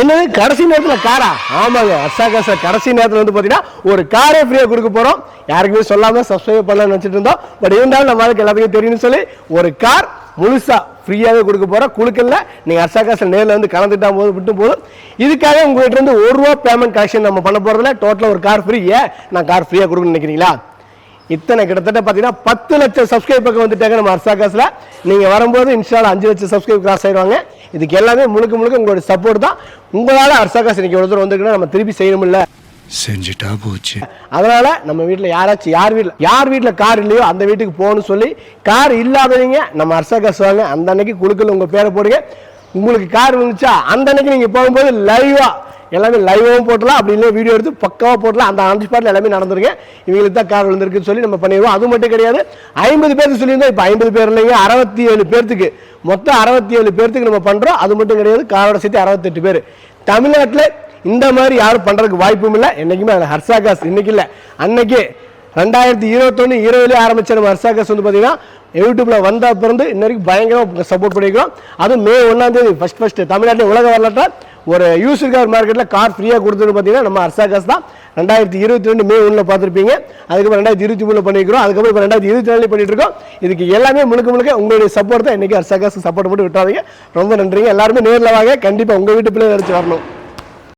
என்னது? கடைசி நேரத்தில் காரா ஆமாங்க. அசாகாச கடைசி நேரத்தில் வந்து பார்த்தீங்கன்னா ஒரு காரே ஃப்ரீயாக கொடுக்க போகிறோம் யாருக்குமே சொல்லாமல் சப்ஸ்கிரைப் பண்ணலாம்னு நினச்சிட்டு இருந்தோம். பட் இருந்தாலும் நம்ம அதுக்கு எல்லாத்துக்கும் தெரியும்னு சொல்லி ஒரு கார் முழுசாக ஃப்ரீயாகவே கொடுக்க போகிறோம் குழுக்கல்ல நீங்கள் அசாகாசில் நேரில் வந்து கலந்துட்டா போது விட்டு போதும். இதுக்காக உங்கள்கிட்ட இருந்து ஒரு ரூபா பேமெண்ட் கலெக்ஷன் நம்ம பண்ண போகிறதுல டோட்டலாக ஒரு கார் ஃப்ரீயே நான் கார் ஃப்ரீயாக கொடுக்கணும்னு நினைக்கிறீங்களா? இத்தனை கிட்டத்தட்ட பார்த்தீங்கன்னா பத்து லட்சம் சப்ஸ்கிரைப் பக்கம் வந்துட்டாங்க நம்ம அர்சாகாஸில் நீங்கள் வரும்போது இன்ஸ்டால அஞ்சு லட்சம் சப்ஸ்கிரைப் கிராஸ் ஆயிடுவாங்க இதுக்கு எல்லாமே முழுக்க முழுக்க உங்களோட சப்போர்ட் தான். உங்களால் அர்சாகாஸ் இன்னைக்கு ஒருத்தர் வந்துருக்குன்னா நம்ம திருப்பி செய்யணும்ல. செஞ்சுட்டா போச்சு. அதனால நம்ம வீட்டில் யாராச்சும் யார் வீட்டில் யார் வீட்டில் கார் இல்லையோ அந்த வீட்டுக்கு போகணும்னு சொல்லி கார் இல்லாதவங்க நம்ம அர்சாகாஸ் வாங்க அந்த அன்னைக்கு குழுக்கள் உங்கள் பேரை போடுங்க. உங்களுக்கு கார் வந்துச்சா அந்த அன்னைக்கு நீங்கள் போகும்போது லைவாக எல்லாமே லைவாகவும் போட்டலாம் அப்படி இல்லை வீடியோ எடுத்து பக்காவாக போட்டலாம் அந்த ஆன் ஸ்பாட்டில் எல்லாமே நடந்திருக்கு இவங்களுக்கு தான் கார் விழுந்திருக்குன்னு சொல்லி நம்ம பண்ணிடுவோம் அது மட்டும் கிடையாது. ஐம்பது பேருக்கு சொல்லியிருந்தோம். இப்போ ஐம்பது பேர் இல்லைங்க. அறுபத்தி ஏழு பேர்த்துக்கு. மொத்தம் அறுபத்தி ஏழு பேர்த்துக்கு நம்ம பண்ணுறோம் அது மட்டும் கிடையாது. காரோட சேர்த்து அறுபத்தெட்டு பேர். தமிழ்நாட்டில் இந்த மாதிரி யாரும் பண்ணுறதுக்கு வாய்ப்பும் இல்லை. என்றைக்குமே அதில் ஹர்ஷாகாஸ் இன்றைக்கி இல்லை. அன்னைக்கு ரெண்டாயிரத்தி இருபத்தொன்று இருபதுலேயே ஆரம்பித்த நம்ம ஹர்ஷாகாஸ் வந்து பார்த்தீங்கன்னா யூடியூப்பில் வந்த பிறந்து இன்ன வரைக்கும் பயங்கரமாக சப்போர்ட் பண்ணிக்கிறோம் அதுவும் மே ஒன்றாம் தேதி ஃபஸ்ட் ஃபஸ்ட்டு தமிழ்நாட்டில் உலக வரலாற்றை ஒரு யூஸ்டு கார் மார்க்கெட்டில் கார் ஃப்ரீயாக கொடுத்தது பார்த்தீங்கன்னா நம்ம ஹர்ஷாகாஸ் தான். ரெண்டாயிரத்தி இருபத்தி ரெண்டு மே ஒன்றில் பார்த்துருப்பீங்க. அதுக்கப்புறம் ரெண்டாயிரத்தி இருபத்தி மூணில் பண்ணிக்கிறோம் அதுக்கப்புறம் இப்போ ரெண்டாயிரத்தி இருபத்தி நாலு பண்ணிட்டு இருக்கோம் இதுக்கு எல்லாமே முழுக்க முழுக்க உங்களுடைய சப்போர்ட் தான். இன்னைக்கு காசு சப்போர்ட் மட்டும் விட்டாதீங்க ரொம்ப நன்றிங்க. எல்லாருமே நேரில் வாங்க. கண்டிப்பாக உங்கள் வீட்டு பிள்ளை வரைச்சு வரணும்.